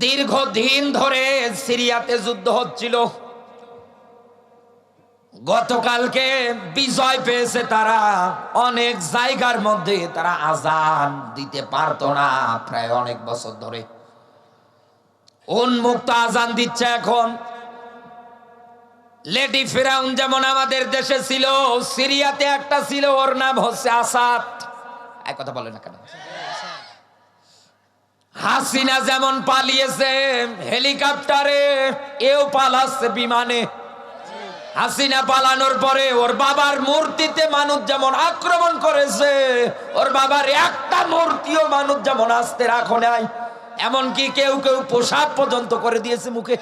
দীর্ঘদিন ধরে সিরিয়াতে যুদ্ধ হচ্ছিল। গতকালকে বিজয় পেয়েছে তারা। অনেক জায়গার মধ্যে তারা আজান দিতে পারতো না প্রায় অনেক বছর ধরে। উন্মুক্ত আজান দিচ্ছে এখন। লেডি ফেরাউন যেমন আমাদের দেশে ছিল, সিরিয়াতে একটা ছিল, ওর নাম হচ্ছে আসাদ। এক কথা বলে না কেন? হাসিনা যেমন পালিয়েছে হেলিকপ্টারে, এও পালাচ্ছে বিমানে। হাসিনা পালানোর পরে ওর বাবার মূর্তিতে মানুষ যেমন আক্রমণ করেছে, ওর বাবার একটা মূর্তিও মানুষ যেমন আসতে রাখো নাই, এমনকি কেউ কেউ পোশাক পর্যন্ত করে দিয়েছে মুখে।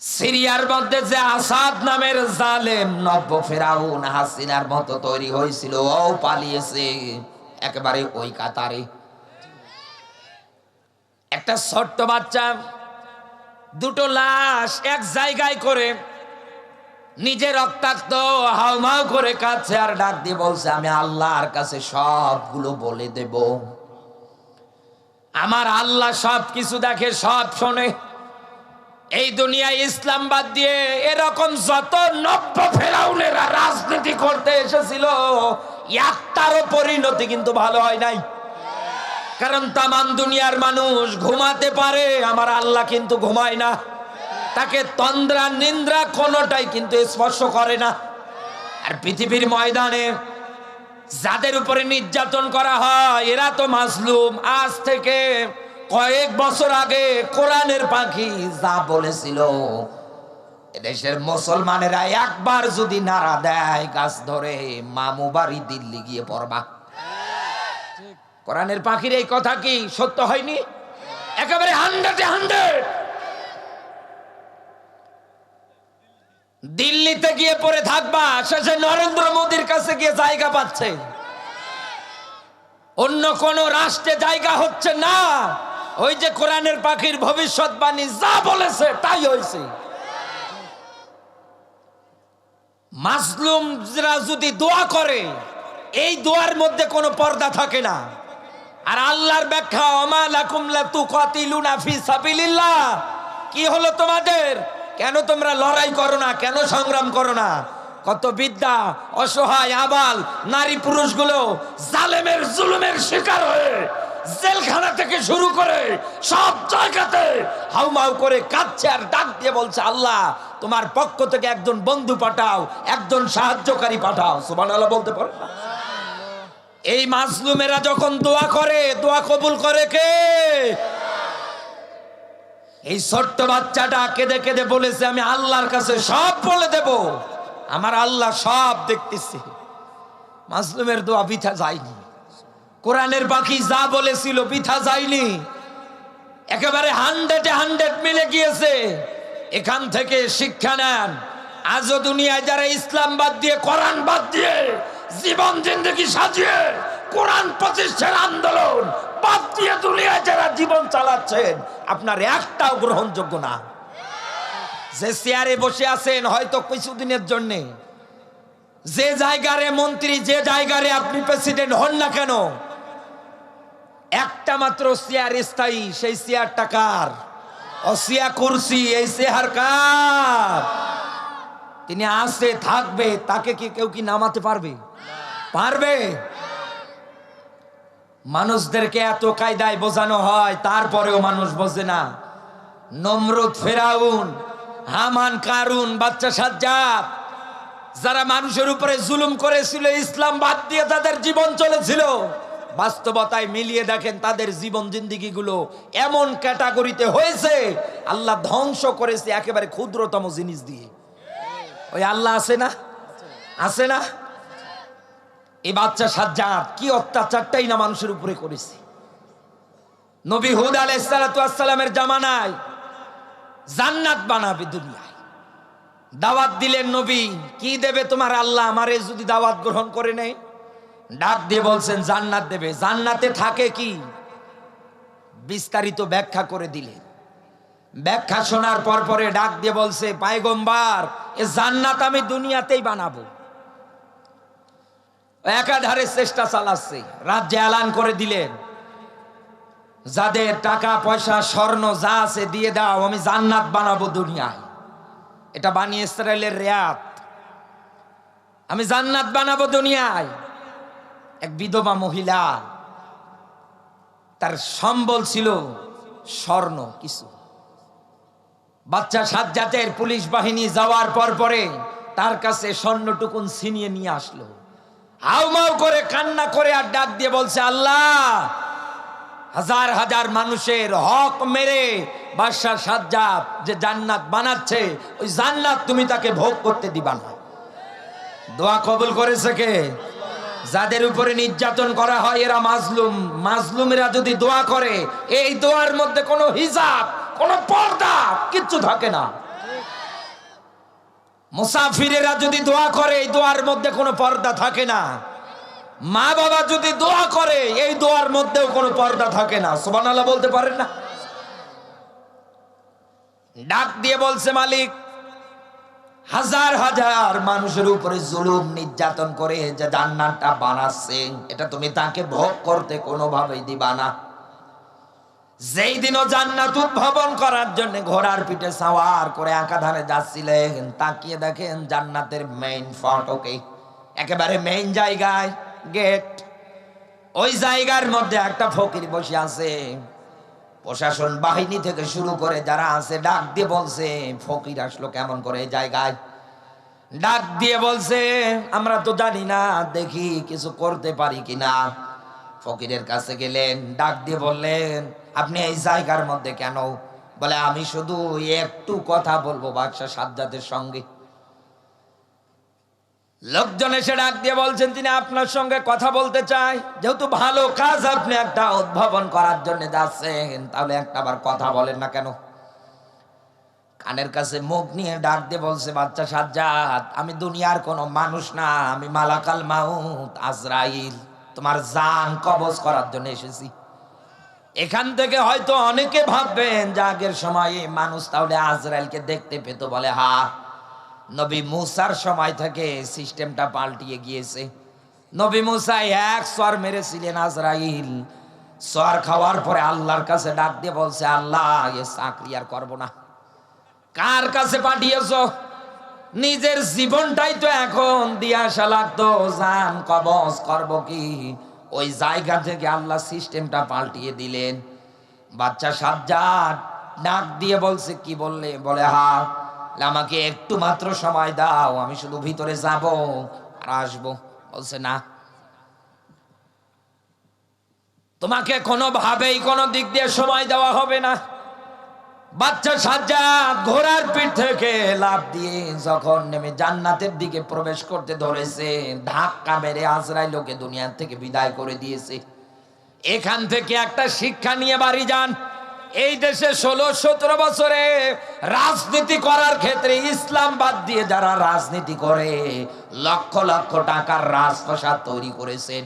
সিরিয়ার মধ্যে যে আসাদ নামের জালেম নব্য ফেরাউন হাসিনার মতো তৈরি হয়েছিল, ও পালিয়েছে। একেবারে ওই কাতারে। একটা ছোট্ট বাচ্চা, দুটো লাশ এক জায়গায় করে নিজে রক্তাক্ত, হাউমাউ করে কাছে আর ডাক দিয়ে বলছে, আমি আল্লাহর কাছে সবগুলো বলে দেব। আমার আল্লাহ সব কিছু দেখে, সব শোনে। এই দুনিয়ায় ইসলাম বাদ দিয়ে এরকম যত নব্য ফেরাউনেরা রাজনীতি করতে এসেছিল একটারও পরিণতি কিন্তু ভালো হয় নাই। কারণ তামান দুনিয়ার মানুষ ঘুমাতে পারে, আমার আল্লাহ কিন্তু ঘুমায় না। তাকে তন্দ্রা নিন্দ্রা কোনোটাই কিন্তু স্পর্শ করে না। আর পৃথিবীর ময়দানে যাদের উপরে নির্যাতন করা হয়, এরা তো মাসলুম আজ থেকে কয়েক বছর আগে কোরআনের পাখি যা বলেছিল এদেশের মুসলমানেরা একবার যদি নাড়া দেয়, গাছ ধরে মামু বাড়ি দিল্লি গিয়ে পড়বা। কোরআনের পাখির এই কথা কি সত্য হয়নি? একেবারে হান্ড্রেডে হান্ড্রেড। দিল্লিতে গিয়ে পড়ে থাকবা, শেষে নরেন্দ্র মোদীর কাছে গিয়ে জায়গা পাচ্ছে। অন্য কোন রাষ্ট্রে জায়গা হচ্ছে না। ওই যে কোরআনের পাখির ভবিষ্যৎবাণী যা বলেছে, তাই হয়েছে মাসলুমরা যদি দোয়া করে, এই দোয়ার মধ্যে কোনো পর্দা থাকে না। আর আল্লাহর ব্যাখ্যা কি হলো তোমাদের? কেন তোমরা লড়াই করো না? কেন সংগ্রাম করো না? কত বিদ্যা, অসহায়, আবাল, নারী পুরুষগুলো জালেমের জুলুমের শিকার হয়ে জেলখানা থেকে শুরু করে সব জায়গাতে হাউমাউ করে কাঁদছে আর ডাক দিয়ে বলছে, আল্লাহ তোমার পক্ষ থেকে একজন বন্ধু পাঠাও, একজন সাহায্যকারী পাঠাও। সুবহানাল্লাহ বলতে পারো এই মাজলুমেরা যখন দোয়া করে, দোয়া কবুল করে কে? এই ছোট্ট বাচ্চাটা কেঁদে কেঁদে বলেছে, আমি আল্লাহর কাছে সব বলে দেব। আমার আল্লাহ সব দেখতেছে। মাজলুমের দোয়া বিথা যায়নি। কোরআনের পাখি যা বলেছিল বিথা যায়নি। একেবারে হান্ড্রেডে হান্ড্রেড মিলে গিয়েছে। এখান থেকে শিক্ষা নেন। আজও দুনিয়ায় যারা ইসলাম বাদ দিয়ে, কোরআন বাদ দিয়ে জীবন, জিন্দগি সাজিয়ে কোরআন প্রতিষ্ঠার আন্দোলন বাদ দিয়ে দুনিয়ায় যারা জীবন চালাচ্ছেন, আপনার একটাও গ্রহণযোগ্য না। যে চেয়ারে বসে আছেন হয়তো কিছুদিনের জন্যে। যে জায়গারে মন্ত্রী, যে জায়গারে আপনি প্রেসিডেন্ট হন না কেন, একটা মাত্র চেয়ার স্থায়ী, সেই চেয়ারটা কার? অসিয়া কুরসি, এই চেয়ার কার তিনি আসে, থাকবে, তাকে কি কেউ কি নামাতে পারবে? পারবে? মানুষদেরকে এত কায়দায় বোঝানো হয়, তারপরেও মানুষ বোঝে না। নমরুদ, ফেরাউন, হামান, কারুন বাচ্চা সাজ্জাদ, যারা মানুষের উপরে জুলুম করেছিল, ইসলাম বাদ দিয়ে তাদের জীবন চলেছিল। বাস্তবতায় মিলিয়ে দেখেন তাদের জীবন জিন্দিগিগুলো এমন ক্যাটাগরিতে হয়েছে, আল্লাহ ধ্বংস করেছে একেবারে ক্ষুদ্রতম জিনিস দিয়ে। ওই আল্লাহ আছে না? আছে না? এই বাচ্চা সাজ্জাদ, কি অত্যাচারটাই না মানুষের উপরে করেছে। নবী হুদ আলাইসালামের জামানায় জান্নাত বানাবে দুনিয়ায়। দাওয়াত দিলেন নবী, কি দেবে তোমার আল্লাহ? আমারে যদি দাওয়াত গ্রহণ করে নেয়। ডাক দিয়ে বলছেন, জান্নাত দেবে। জান্নাতে থাকে কি? বিস্তারিত ব্যাখ্যা করে দিলেন ব্যাখ্যা শোনার পর পরে ডাক দিয়ে বলছে, পায়গম্বার, এ জান্নাত আমি দুনিয়াতেই বানাবো। একাধারে চেষ্টা চালাচ্ছে। রাজ্যে এলান করে দিলেন। যাদের টাকা, পয়সা, স্বর্ণ যা আছে দিয়ে দাও, আমি জান্নাত বানাবো দুনিয়ায়। এটা বানিয়ে ইসরায়েলের রেয়াত। আমি জান্নাত বানাবো দুনিয়ায়। এক বিধবা মহিলা, তার সম্বল ছিল স্বর্ণ কিছু। বাচ্চা সাজ্জাতের পুলিশ বাহিনী যাওয়ার পর পরে তার কাছে স্বর্ণটুকুন ছিনিয়ে নিয়ে আসলো। হাউমাউ করে কান্না করে আর ডাক দিয়ে বলছে, আল্লাহ, হাজার হাজার মানুষের হক মেরে বাদশাহ সাজ্জাদ যে জান্নাত বানাচ্ছে, ওই জান্নাত তুমি তাকে ভোগ করতে দিবা না। দোয়া কবুল করেছে কে? যাদের উপরে নির্যাতন করা হয়, এরা মাজলুম। মাজলুমেরা যদি দোয়া করে, এই দোয়ার মধ্যে কোনো হিজাব, কোনো পর্দা কিচ্ছু থাকে না। মুসাফিরেরা যদি দোয়া করে, এই দোয়ার মধ্যে কোনো পর্দা থাকে না। মা বাবা যদি দোয়া করে, এই দোয়ার মধ্যেও কোনো পর্দা থাকে না। সুবহানাল্লাহ বলতে পারেন না? ডাক দিয়ে বলছে মালিক হাজার হাজার মানুষের উপরে জুলুম নির্যাতন করে যে জান্নাতটা বানাচ্ছে, এটা তুমি তাকে ভোগ করতে কোনোভাবেই দিবা না। যেই দিনও জান্নাত উদ্ভাবন করার জন্য ঘোড়ার পিঠে সাওয়ার করে একাধারে যাচ্ছিলেন, তাকিয়ে দেখেন জান্নাতের মেইন ফটকে একেবারে মেইন জায়গায় গেট ওই জায়গার মধ্যে একটা ফকির বসে আছে। প্রশাসন বাহিনী থেকে শুরু করে যারা আছে, ডাক দিয়ে বলছে, ফকির আসলো কেমন করে জায়গায়? ডাক দিয়ে বলছে, আমরা তো জানি না, দেখি কিছু করতে পারি কিনা। ফকিরের কাছে গেলেন, ডাক দিয়ে বললেন, আপনি এই জায়গার মধ্যে কেন? বলে, আমি শুধু একটু কথা বলব বাদশাহ সাজ্জাদের সঙ্গে। লোকজন এসে ডাক দিয়ে বলছেন, তিনি আপনার সঙ্গে কথা বলতে চাই যেহেতু ভালো কাজ আপনি একটা উদ্ভাবন করার জন্য যাচ্ছেন, তাহলে একটা আবার কথা বলেন না কেন? কানের কাছে মুখ নিয়ে ডাক দিয়ে বলছে, বাচ্চা সাজ্জাদ, আমি দুনিয়ার কোনো মানুষ না, আমি মালাকাল মাউত, আজরাইল। তোমার জান কবজ করার জন্য এসেছি। এখান থেকে হয়তো অনেকে ভাববেন যে আগের সময়ে মানুষ তাহলে আজরাইলকে দেখতে পেত, বলে, হা নবী মুসার সময় থেকে সিস্টেমটা পাল্টিয়ে গিয়েছে। নবী মুসা এক স্বর মেরেছিলেন আজরাইল। স্বর খাওয়ার পরে আল্লাহর কাছে ডাক দিয়ে বলছে, আল্লাহ, এ চাকরি আর করব না। কার কাছে পাঠিয়েছ? নিজের জীবনটাই তো এখন দিয়ে আসা লাগতো। জান, কবজ করব কি? ওই জায়গা থেকে আল্লাহ সিস্টেমটা পাল্টিয়ে দিলেন। বাচ্চা সাজ্জাদ ডাক দিয়ে বলছে, কি বললে? বলে, হা আমাকে একটু মাত্র সময় দাও, আমি শুধু ভিতরে যাব আর আসব। বলছে, না। তোমাকে কোনোভাবেই কোনো দিক দিয়ে সময় দেওয়া হবে না। বাচ্চা সাজ্জাদ ঘোড়ার পিঠ থেকে লাভ দিয়ে যখন নেমে জান্নাতের দিকে প্রবেশ করতে ধরেছে, ধাক্কা মেরে আজরাই লোকে দুনিয়া থেকে বিদায় করে দিয়েছে। এখান থেকে একটা শিক্ষা নিয়ে বাড়ি যান। এই দেশে ষোলো সতেরো বছরে রাজনীতি করার ক্ষেত্রে ইসলাম বাদ দিয়ে যারা রাজনীতি করে, লক্ষ লক্ষ টাকার রাজপ্রসাদ তৈরি করেছেন।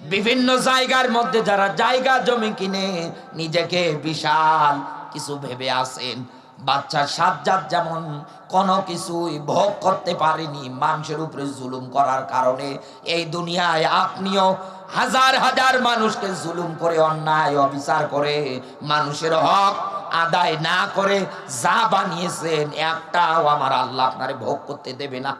বিভিন্ন জায়গার মধ্যে যারা জায়গা জমি কিনে নিজেকে বিশাল কিছু ভেবে আসেন বাচ্চা সাজ্জাদ যেমন কোনো কিছুই ভোগ করতে পারেনি, মানুষের উপরে জুলুম করার কারণে এই দুনিয়ায় আপনিও হাজার হাজার মানুষকে জুলুম করে, অন্যায়, অবিচার করে, মানুষের হক আদায় না করে যা বানিয়েছেন, একটাও আমার আল্লাহ আপনারে ভোগ করতে দেবে না।